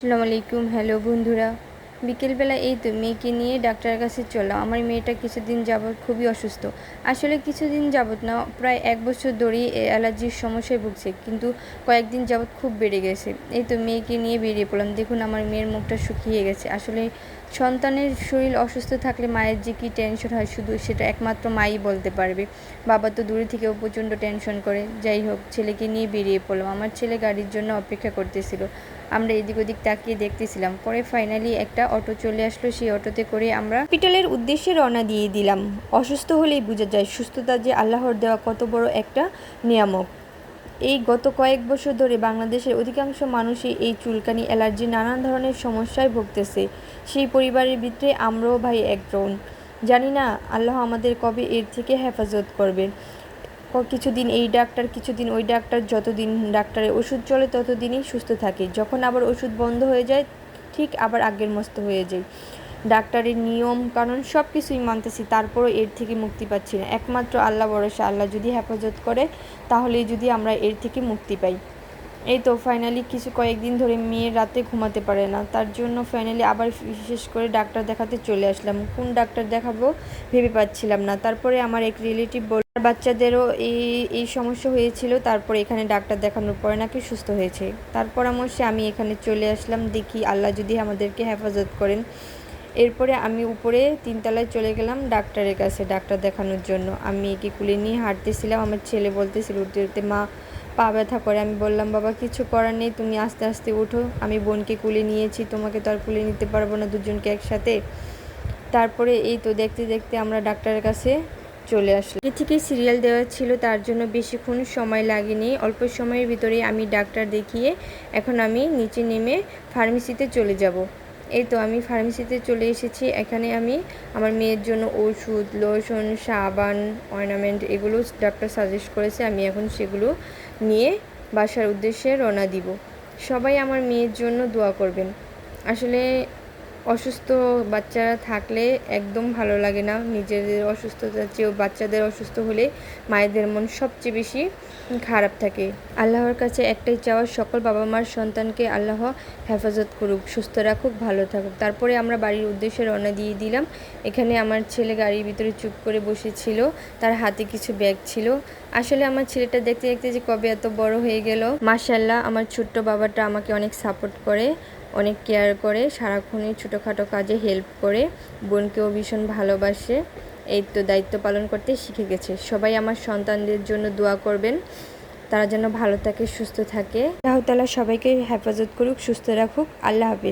আসসালামু আলাইকুম হ্যালো বন্ধুরা। বিকেলবেলা এই তো মেয়েকে নিয়ে ডাক্তারের কাছে চললাম আমার মেয়েটা কিছুদিন যাবৎ খুবই অসুস্থ। আসলে কিছুদিন যাবৎ না, প্রায় এক বছর ধরেই অ্যালার্জির সমস্যায় ভুগছে, কিন্তু কয়েকদিন যাবৎ খুব বেড়ে গেছে। এই তো মেয়েকে নিয়ে বেরিয়ে পড়লাম। দেখুন, আমার মেয়ের মুখটা শুকিয়ে গেছে। আসলে সন্তানের শরীর অসুস্থ থাকলে মায়ের যে কী টেনশন হয়, শুধু সেটা একমাত্র মাই বলতে পারবে। বাবা তো দূরে থেকেও প্রচণ্ড টেনশন করে। যাই হোক, ছেলেকে নিয়ে বেরিয়ে পড়লাম। আমার ছেলে গাড়ির জন্য অপেক্ষা করতেছিল। আমরা এদিক ওদিক তাকিয়ে দেখতেছিলাম। পরে ফাইনালি একটা অটো চলে আসলো, সেই অটোতে করে আমরা হসপিটালের উদ্দেশ্যে রওনা দিয়ে দিলাম। অসুস্থ হলেই বোঝা যায়, সুস্থতা যে আল্লাহর দেওয়া কত বড় একটা নিয়ামক। এই গত কয়েক বছর ধরে বাংলাদেশের অধিকাংশ মানুষই এই চুলকানি, অ্যালার্জি, নানান ধরনের সমস্যায় ভুগতেছে। সেই পরিবারের ভিতরে আমরাও ভাই একজন জানি না আল্লাহ আমাদের কবে এর থেকে হেফাজত করবেন কিছুদিন এই ডাক্তার, কিছুদিন ওই ডাক্তার, যতদিন ডাক্তারের ওষুধ চলে ততদিনই সুস্থ থাকে। যখন আবার ওষুধ বন্ধ হয়ে যায় ঠিক আবার আগের মস্ত হয়ে যাই ডাক্তারের নিয়ম কারণ সব কিছুই মানতেছি, তারপরও এর থেকে মুক্তি পাচ্ছি না। একমাত্র আল্লাহ বরসা আল্লাহ যদি হেফাজত করে, তাহলেই যদি আমরা এর থেকে মুক্তি পাই। এই তো ফাইনালি কিছু কয়েকদিন ধরে মেয়ে রাতে ঘুমাতে পারে না। তার জন্য ফাইনালি আবার বিশেষ করে ডাক্তার দেখাতে চলে আসলাম। কোন ডাক্তার দেখাবো ভেবে পাচ্ছিলাম না। তারপরে আমার এক রিলেটিভ বল বাচ্চাদেরও এই এই সমস্যা হয়েছিল। তারপরে এখানে ডাক্তার দেখানোর পরে নাকি সুস্থ হয়েছে। তার পরামর্শে আমি এখানে চলে আসলাম। দেখি আল্লাহ যদি আমাদেরকে হেফাজত করেন। এরপরে আমি উপরে তিনতলায় চলে গেলাম ডাক্তারের কাছে ডাক্তার দেখানোর জন্য। আমি একে কুলে নিয়ে হাঁটতেছিলাম। আমার ছেলে বলতেছিল, উঠতে উঠতে মা পা ব্যথা করে। আমি বললাম, বাবা, কিছু করার নেই, তুমি আস্তে আস্তে উঠো। আমি বোনকে কুলে নিয়েছি, তোমাকে তো আর কুলে নিতে পারব না, দুজনকে একসাথে। তারপরে এই তো দেখতে দেখতে আমরা ডাক্তারের কাছে চলে আসলাম। আগে থেকে সিরিয়াল দেওয়া ছিল, তার জন্য বেশিক্ষণ সময় লাগেনি। অল্প সময়ের ভিতরেই আমি ডাক্তার দেখিয়ে এখন আমি নিচে নেমে ফার্মেসিতে চলে যাব। এই তো আমি ফার্মেসিতে চলে এসেছি। এখানে আমি আমার মেয়ের জন্য ওষুধ লোশন সাবান অর্নামেন্ট এগুলো ডাক্তার সাজেস্ট করেছে। আমি এখন সেগুলো নিয়ে বাসার উদ্দেশ্যে রওনা দিব। সবাই আমার মেয়ের জন্য দোয়া করবেন। আসলে অসুস্থ বাচ্চারা থাকলে একদম ভালো লাগে না। নিজেদের অসুস্থতার চেয়েও বাচ্চাদের অসুস্থ হলে মায়েদের মন সবচেয়ে বেশি খারাপ থাকে। আল্লাহর কাছে একটাই চাওয়া, সকল বাবা মার সন্তানকে আল্লাহ হেফাজত করুক, সুস্থ রাখুক, ভালো থাকুক। তারপরে আমরা বাড়ির উদ্দেশ্যে রওনা দিয়ে দিলাম। এখানে আমার ছেলে গাড়ির ভিতরে চুপ করে বসেছিল, তার হাতে কিছু ব্যাগ ছিল। আসলে আমার ছেলেটা দেখতে দেখতে যে কবে এত বড় হয়ে গেল। মাশাল্লাহ আমার ছোট্ট বাবাটা আমাকে অনেক সাপোর্ট করে, অনেক কেয়ার করে, সারাক্ষণই ছোটোখাটো কাজে হেল্প করে বোনকেও ভীষণ ভালোবাসে। এই তো দায়িত্ব পালন করতে শিখে গেছে। সবাই আমার সন্তানদের জন্য দোয়া করবেন। তারা যেন ভালো থাকে, সুস্থ থাকে। আল্লাহ তালা সবাইকে হেফাজত করুক, সুস্থ রাখুক। আল্লাহ হাফিজ।